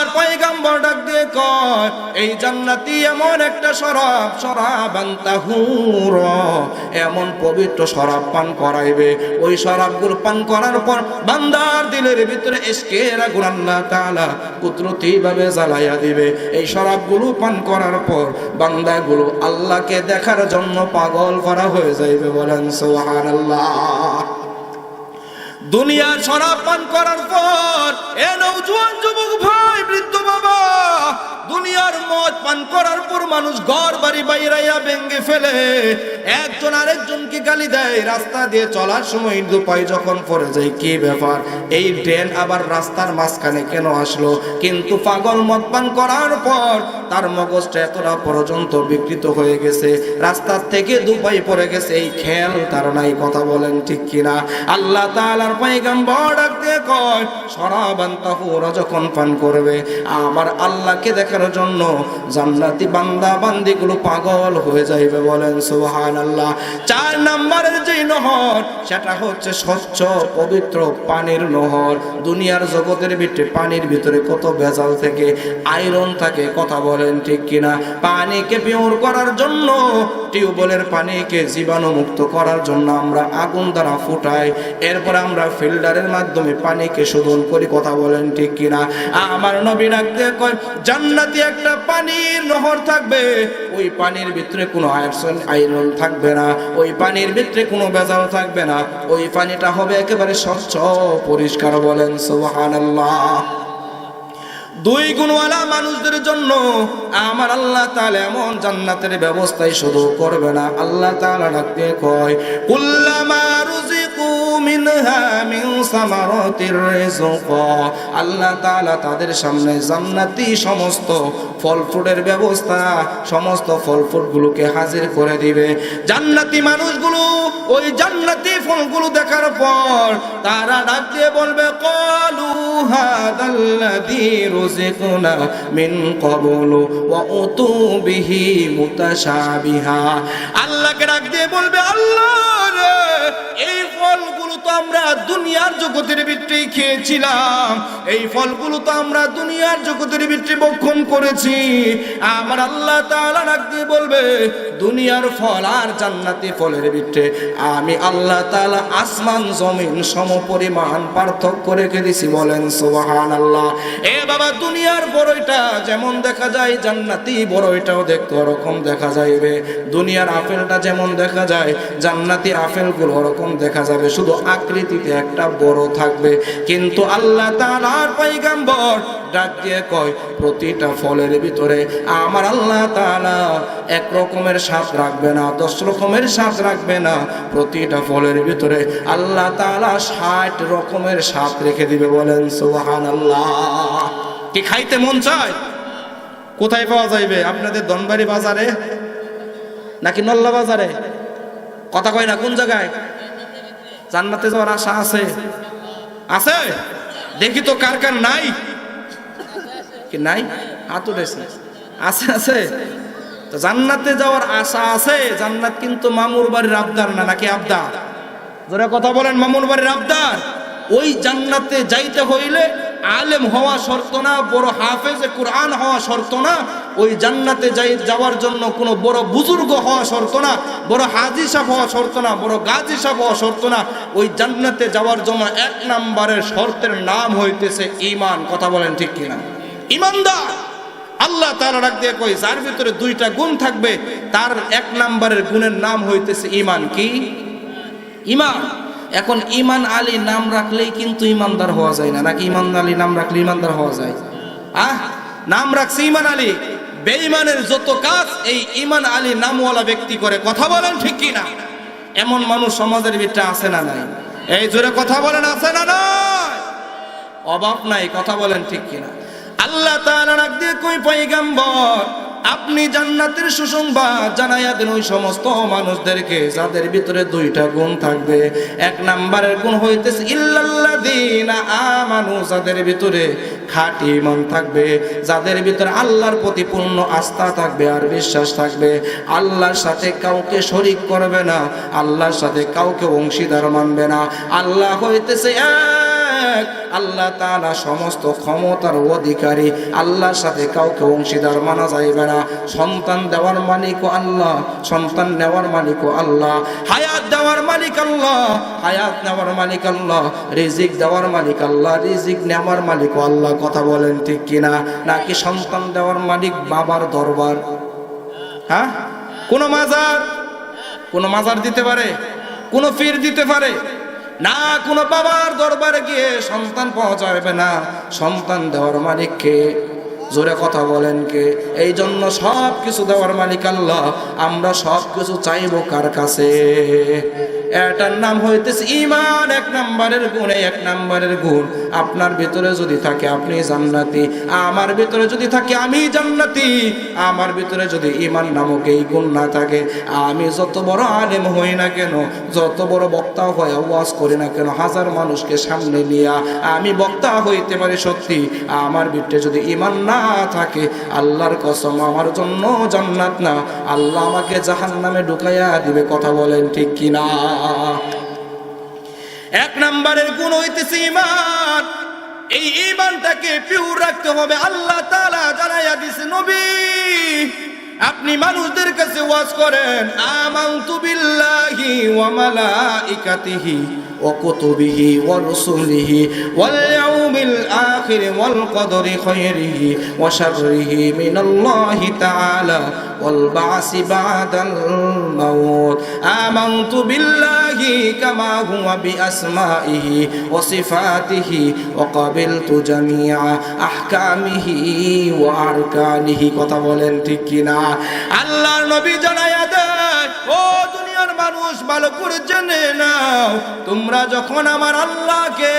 আল্লাহর পয়গাম্বর ডাক দিয়ে কয়, এই জান্নাতি এমন একটা শরাব শরাব আন্তাহুর এমন পবিত্র শরাব পান করাইবে। ওই শরাবগুলো পান করার পর বান্দার দিলের ভিতরে এসকের আল্লাহ তাআলা কুদরতি ভাবে জ্বালাইয়া দিবে। এই শরাবগুলো পান করার পর বান্দাগুলো আল্লাহকে দেখার জন্য পাগল করা হয়ে যাইবে বলেন, সুবহানাল্লাহ। দুনিয়ার শরাব পান করার পর এ নৌজওয়ান যুবক ভাই, বৃদ্ধ বাবা। দুনিয়ার মদ পান করার পর মানুষ ঘর বাড়ি বাইরাইয়া ভেঙ্গে ফেলে। একজন আরেকজনকে গালি দেয়, রাস্তা দিয়ে চলার সময় দুপাই যখন পড়ে যায়, কি ব্যাপার? এই ট্রেন আবার রাস্তার মাঝখানে কেন আসলো? কিন্তু পাগল মদ পান করার পর তার মগজটা এতটা পর্যন্ত বিকৃত হয়ে গেছে। রাস্তার থেকে দুপাই পড়ে গেছে, এই খেয়াল তার নাই, কথা বলেন ঠিক কিনা? আল্লাহ তাআলার স্বচ্ছ, পবিত্র পানির নহর। দুনিয়ার জগতের ভিতরে পানির ভিতরে কত ভেজাল থেকে আয়রন থাকে কথা বলেন ঠিক কিনা? পানিকে পিওর করার জন্য, টিউবওয়েলের পানিকে জীবাণুমুক্ত করার জন্য আমরা আগুন দ্বারা ফুটাই। এরপর আমরা ফিল্টারের মাধ্যমে পানিকে শোধন করি, কথা বলেন ঠিক কিনা? আমার নবী ডাকতে কয়, জান্নাতি একটা পানির নহর থাকবে, ওই পানির ভিতরে কোনো আয়রন আয়রন থাকবে না, ওই পানির ভিতরে কোনো ভেজাল থাকবে না, ওই পানিটা হবে একেবারে স্বচ্ছ, পরিষ্কার বলেন সুবহানাল্লাহ। দুই গুণওয়ালা মানুষদের জন্য আমার আল্লাহ তাআলা এমন জান্নাতের ব্যবস্থাই শুধু করবে না। আল্লাহ তাআলা ডাকতে কয়, কুল্লামা রুজিকু মিনহা মিন আল্লাহ তাদের সামনে জান্নাতি সমস্ত ফল ফ্রুটের ব্যবস্থা, সমস্ত ফল ফ্রুটগুলোকে হাজির করে দিবে। জান্নাতি মানুষগুলো ওই জান্নাতি ফলগুলো দেখার পর তারা ডাক বলবে, কলু হাদাল্লাযী রুজিকনা মিন ক্বাবলু ওয়া উতু বিহি বলবে, আল্লাহ দুনিয়ার জগতের ভিতরেই খেয়েছিলাম। এই ফলগুলো তো আমরা দুনিয়ার জগতের ভিতরে বক্ষণ করেছি। আমার আল্লাহ তাআলা দিয়ে বলবে, দুনিয়ার ফল আর জান্নাতি ফলের ভিতরে আমি আল্লাহ তাআলা আসমান, জমিন, সমপরিমাণ পার্থক্য রেখে দিছি, বলেন সুবহানাল্লাহ। এ বাবা, দুনিয়ার বড়ইটা যেমন দেখা যায়, জান্নাতি বড়ইটাও দেখতে ওরকম দেখা যাইবে। দুনিয়ার আপেলটা যেমন দেখা যায়, জান্নাতি আপেলগুলো ওরকম দেখা যাবে। শুধু আকৃতিতে একটা বড় থাকবে। কিন্তু আল্লাহ তাআলার পয়গাম্বর ডাক দিয়ে কয়, প্রতিটা ফলের ভিতরে আমার আল্লাহ তাআলা এক রকমের স্বাদ রাখবে না, দশ রকমের স্বাদ রাখবে না। প্রতিটা ফলের ভিতরে আল্লাহ তাআলা ষাট রকমের স্বাদ রেখে দিবে। বলেন, সুবহানাল্লাহ। কি খাইতে মন চায়? কোথায় পাওয়া যাইবে? আপনাদের দনবাড়ি বাজারে নাকি নল্লা বাজারে? কথা কয় না, কোন জায়গায়? জান্নাতে যাওয়ার আশা আছে? আছে। দেখি তো কার কার নাই। কি নাই? হাত উঠেছে। আছে আছে। তো জান্নাতে যাওয়ার আশা আছে? জান্নাত কিন্তু মামুর বাড়ির আবদার না, নাকি আবদার? যারা কথা বলেন, মামুর বাড়ির আবদার। ওই জান্নাতে যাইতে হইলে আলেম হওয়া শর্ত না, বড় হাফেজ কোরআন হওয়া শর্ত না ওই জান্নাতে যাই যাওয়ার জন্য কোনো বড় বুজুর্গ হওয়া শর্ত না, বড় হাজি সাহেব হওয়া শর্ত না, বড় গাজী সাহেব হওয়া শর্ত না। ওই জান্নাতে যাওয়ার জন্য এক নাম্বারের শর্তের নাম হইতেছে ইমান কথা বলেন ঠিক কিনা? ইমানদার আল্লাহ তারা ডাক দিয়ে কই যার ভিতরে দুইটা গুণ থাকবে, তার এক নাম্বারের গুণের নাম হইতেছে ইমান কি? ইমান এখন ইমান আলী নাম রাখলেই কিন্তু ইমানদার হওয়া যায় না। নাকি ইমান আলী নাম রাখলে ইমানদার হওয়া যায়? আহ! নাম রাখছে ইমান আলী। বেঈমানের যত কাজ, এই ইমান আলী নামওয়ালা ব্যক্তি করে কথা বলেন ঠিক কি না এমন মানুষ সমাজের ভিতরে আছে না নাই? এই জোরে কথা বলেন, আছে না নাই? অভাব নাই, কথা বলেন ঠিক কিনা? আল্লাহ তাআলা রাখ দিয়ে কই পয়গাম্বর? আপনি জান্নাতের সুসংবাদ জানাইয়া দেন ওই সমস্ত মানুষদেরকে, যাদের ভিতরে দুইটা গুণ থাকবে। এক নাম্বারের গুণ হইতেছে, ইল্লাল্লাযীনা আমানু যাদের ভিতরে খাঁটি ইমান থাকবে, যাদের ভিতরে আল্লাহর প্রতি পূর্ণ আস্থা থাকবে আর বিশ্বাস থাকবে। আল্লাহর সাথে কাউকে শরিক করবে না, আল্লাহর সাথে কাউকে অংশীদার মানবে না। আল্লাহ হইতেছে এক আল্লাহ তাআলা সমস্ত ক্ষমতার অধিকারী আল্লাহর সাথে কাউকে অংশীদার মানা যাইবে না। সন্তান দেওয়ার মালিকও আল্লাহ, সন্তান নেওয়ার মালিকও আল্লাহ। হায়াত দেওয়ার মালিক আল্লাহ, হায়াত নেওয়ার মালিক আল্লাহ, রিজিক দেওয়ার মালিক আল্লাহ, রিজিক নেওয়ার মালিক আল্লাহ, কথা বলেন ঠিক কিনা? নাকি সন্তান দেওয়ার মালিক বাবার দরবার? হ্যাঁ? কোনো মাজার? কোনো মাজার দিতে পারে? কোনো ফির দিতে পারে? না কোনো বাবার দরবারে গিয়ে সন্তান পাওয়া যাবে না। সন্তান দেওয়ার মালিককে জোরে কথা বলেন কে? এই জন্য সব কিছু দেওয়ার মালিক আল্লাহ। আমরা সব কিছু চাইব কার কাছে? এটার নাম হইতেছে ইমান এক নাম্বারের গুণ, এক নাম্বারের গুণ। আপনার ভিতরে যদি থাকে আপনি জান্নাতি, আমার ভিতরে যদি থাকে আমি জান্নাতি, আমার ভিতরে যদি ইমান নামক এই গুণ না থাকে, আমি যত বড় আলেম হই না কেন, যত বড় বক্তা হয়ে ওয়াজ করি না কেন, হাজার মানুষকে সামনে নিয়ে আমি বক্তা হইতে পারি সত্যি। আমার ভিতরে যদি ইমান না থাকে, আল্লাহর কসম আমার জন্য জান্নাত না। আল্লাহ আমাকে জাহান নামে ঢুকাইয়া দিবে, কথা বলেন ঠিক কিনা? এক নম্বরের গুণ হইতেছে ইমান এই ইমানটাকে পিউর রাখতে হবে। আল্লাহ তালা জানাইয়া দিছে, নবী, আপনি মানুষদের কাছে ওয়াজ করেন, আমানতু বিল্লাহি ওয়া মালাইকাতিহি ওয়া কুতুবিহি ওয়া রুসুলিহি ওয়াল ওয়া শাররিহি মিনাল্লাহি তাআলা ওয়াল বা'সি বা'দাল মাউত। আমানতু বিল্লাহি কামা হুয়া বিআসমাইহি ওয়া সিফাতিহি ওয়া কাবিলতু জামিআ আহকামিহি ওয়া কথা বলেন ঠিক কিনা? আল্লাহর নবী জানায়া মানুষ ভালো করে জেনে নাও। তোমরা যখন আমার আল্লাহকে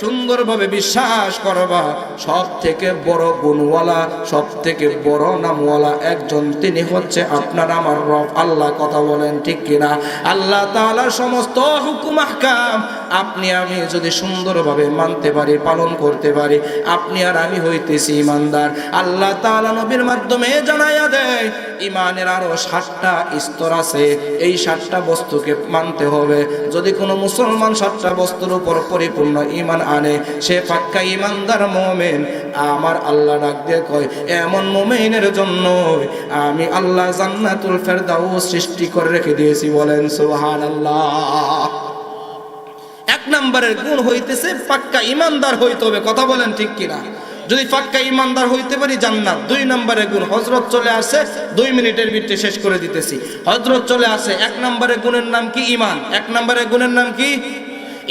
সুন্দরভাবে বিশ্বাস করবা সব থেকে বড় গুণওয়ালা সব থেকে বড় নামওয়ালা একজন তিনি হচ্ছে আপনার আমার রব। আল্লাহ কথা বলেন ঠিক কিনা? আল্লাহ তাআলার সমস্ত হুকুম আহকাম আপনি আমি যদি সুন্দরভাবে মানতে পারি, পালন করতে পারি, আপনি আর আমি হইতেছি ইমানদার। আল্লাহ তাআলা নবীর মাধ্যমে জানাইয়া দেয়, ইমানের আরও সাতটা স্তর আছে, এই সাতটা বস্তুকে মানতে হবে। যদি কোনো মুসলমান সাতটা বস্তুর উপর পরিপূর্ণ ইমান আনে, সে পাক্কা ইমানদার মোমেন। আমার আল্লাহ ডাক দিয়ে কয়, এমন মোমেনের জন্য আমি আল্লাহ জান্নাতুল ফেরদাউস সৃষ্টি করে রেখে দিয়েছি। বলেন, সুবহানাল্লাহ। এক নম্বরের গুণ হইতেছে পাক্কা ইমানদার হইতে হবে, কথা বলেন ঠিক কিনা? যদি পাক্কা ইমানদার হইতে পারি, জান্নাত। দুই নম্বরের গুণ হজরত চলে আসে, দুই মিনিটের ভিতরে শেষ করে দিতেছি। হজরত চলে আসে, এক নম্বরের গুণের নাম কি? ইমান এক নম্বরের গুণের নাম কি?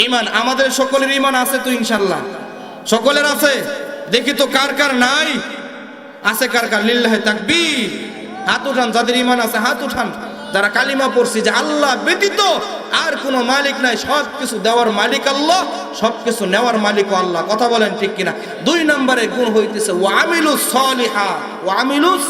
ইমান আমাদের সকলের ইমান আছে তো ইনশাল্লাহ সকলের আছে? দেখি তো কার কার নাই। আছে কার কার? লিল্লাহে তাকবীর। হাত উঠান, যাদের ইমান আছে, হাত উঠান। যারা কালিমা পড়ছি যে আল্লাহ ব্যতীত আর কোনো মালিক নাই, সব কিছু দেওয়ার মালিক আল্লাহ, সব কিছু নেওয়ার মালিক আল্লাহ। কথা বলেন ঠিক কিনা? দুই নম্বরে গুণ হইতেছে ও ওয়ামিলুস সলিহা ওয়ামিলুস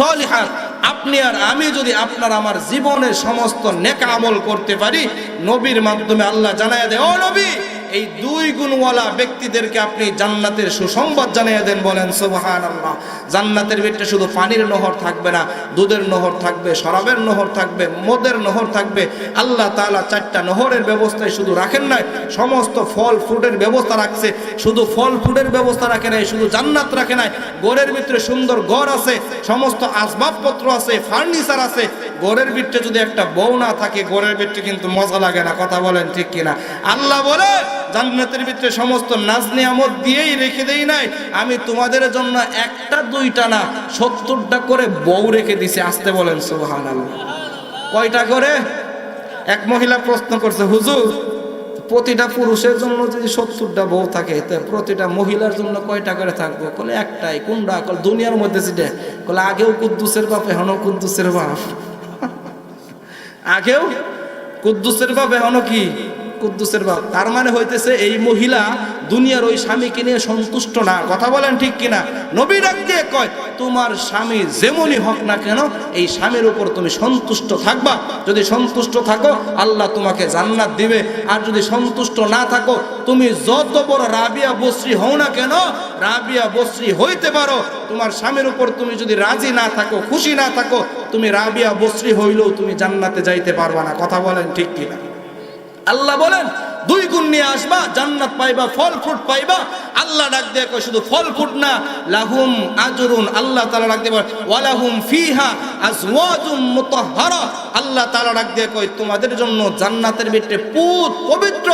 সলিহাত আপনি আর আমি যদি আপনার আমার জীবনের সমস্ত নেকা আমল করতে পারি, নবীর মাধ্যমে আল্লাহ জানায় দেয়, ও নবী এই দুই গুণওয়ালা ব্যক্তিদেরকে আপনি জান্নাতের সুসংবাদ জানিয়ে দেন, বলেন সুবহান আল্লাহ জান্নাতের ভিতরে শুধু পানির নহর থাকবে না, দুধের নহর থাকবে, শরাবের নহর থাকবে, মদের নহর থাকবে। আল্লাহ তালা চারটা নহরের ব্যবস্থায় শুধু রাখেন নাই, সমস্ত ফল ফ্রুটের ব্যবস্থা রাখছে। শুধু ফল ফ্রুটের ব্যবস্থা রাখে নাই, শুধু জান্নাত রাখে নাই। গড়ের ভিতরে সুন্দর গড় আছে, সমস্ত আসবাবপত্র আছে, ফার্নিচার আছে। গড়ের ভিতরে যদি একটা বউ না থাকে গড়ের ভিতরে কিন্তু মজা লাগে না, কথা বলেন ঠিক কিনা? আল্লাহ বলে জান্নাতের ভিতরে সমস্ত নাজ নিয়ামত দিয়েই রেখে দেই নাই। আমি তোমাদের জন্য একটা, দুইটা না, সত্তরটা করে বউ রেখে দিছি, আসতে বলেন সুবহান কয়টা করে? এক মহিলা প্রশ্ন করছে, হুজুর, প্রতিটা পুরুষের জন্য যদি সত্তরটা বউ থাকে প্রতিটা মহিলার জন্য কয়টা করে থাকব? বলে একটাই, কোনটা? কল দুনিয়ার মধ্যে যেটা বলে আগেও কুদ্দুসের বাপ, এখনও কুদ্দুসের বাপ। আগেও কুদ্দুসের বাপ, এখনও কি? কুদ্দুসের বাপ। তার মানে হইতেছে এই মহিলা দুনিয়ার ওই স্বামীকে নিয়ে সন্তুষ্ট না। কথা বলেন ঠিক কিনা? নবী ডাক দিয়ে কয়, তোমার স্বামী যেমনই হোক না কেন, এই স্বামীর উপর তুমি সন্তুষ্ট থাকবা। যদি সন্তুষ্ট থাকো, আল্লাহ তোমাকে জান্নাত দিবে। আর যদি সন্তুষ্ট না থাকো, তুমি যত বড় রাবিয়া বশ্রী হও না কেন, রাবিয়া বশ্রী হইতে পারো। তোমার স্বামীর উপর তুমি যদি রাজি না থাকো, খুশি না থাকো, তুমি রাবিয়া বশ্রী হইলেও তুমি জান্নাতে যাইতে পারবা না। কথা বলেন ঠিক কিনা? আল্লাহ বলেন দুই গুণ নিয়ে আসবা জান্নাত পাইবা ফল ফ্রুট পাইবা আল্লাহ ডাক দিয়ে শুধু ফল ফ্রুট না লাহুম আজরুন আল্লাহ তাআলা ডাক দিয়ে বলে, ওয়ালাহুম ফিহা আজওয়াজুম মুতাহহারা আল্লাহ তাআলা ডাক দিয়ে কয় তোমাদের জন্য জান্নাতের ভিতরে পুত পবিত্র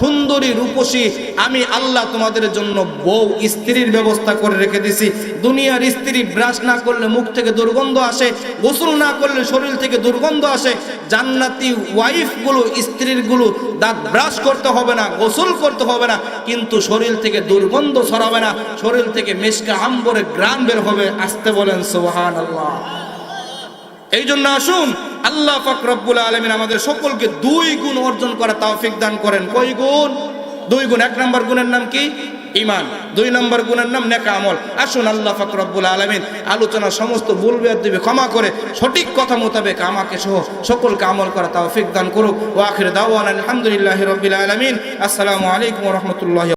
সুন্দরী রূপসী আমি আল্লাহ তোমাদের জন্য বউ স্ত্রীর ব্যবস্থা করে রেখে দিছি। দুনিয়ার স্ত্রী ব্রাশ না করলে মুখ থেকে দুর্গন্ধ আসে গোসল না করলে শরীর থেকে দুর্গন্ধ আসে। জান্নাতি ওয়াইফগুলো স্ত্রীরগুলো দাঁত ব্রাশ করতে হবে না গোসল করতে হবে না কিন্তু শরীর থেকে দুর্গন্ধ ছড়াবে না। শরীর থেকে মেশকা আম্বরে গ্রাম বের হবে, আসতে বলেন সোহান আল্লাহ এই জন্য আসুন, আল্লাহ ফাকরবুল আলমিন আমাদের সকলকে দুই গুণ অর্জন করা তৌফিক দান করেন। কই গুণ? দুই গুণ। এক নম্বর গুণের নাম কি? ইমান দুই নম্বর গুণের নাম নেকা আমল আসুন আল্লাহ ফাকরবুল আলমিন আলোচনা সমস্ত ভুল দিবে ক্ষমা করে সঠিক কথা মোতাবেক আমাকে সহ সকলকে আমল করা তৌফিক দান করুক। ও আখির দাওয়ান আলহামদুলিল্লাহ রবিল আলমিন। আসসালামু আলাইকুম রহমতুল্লাহ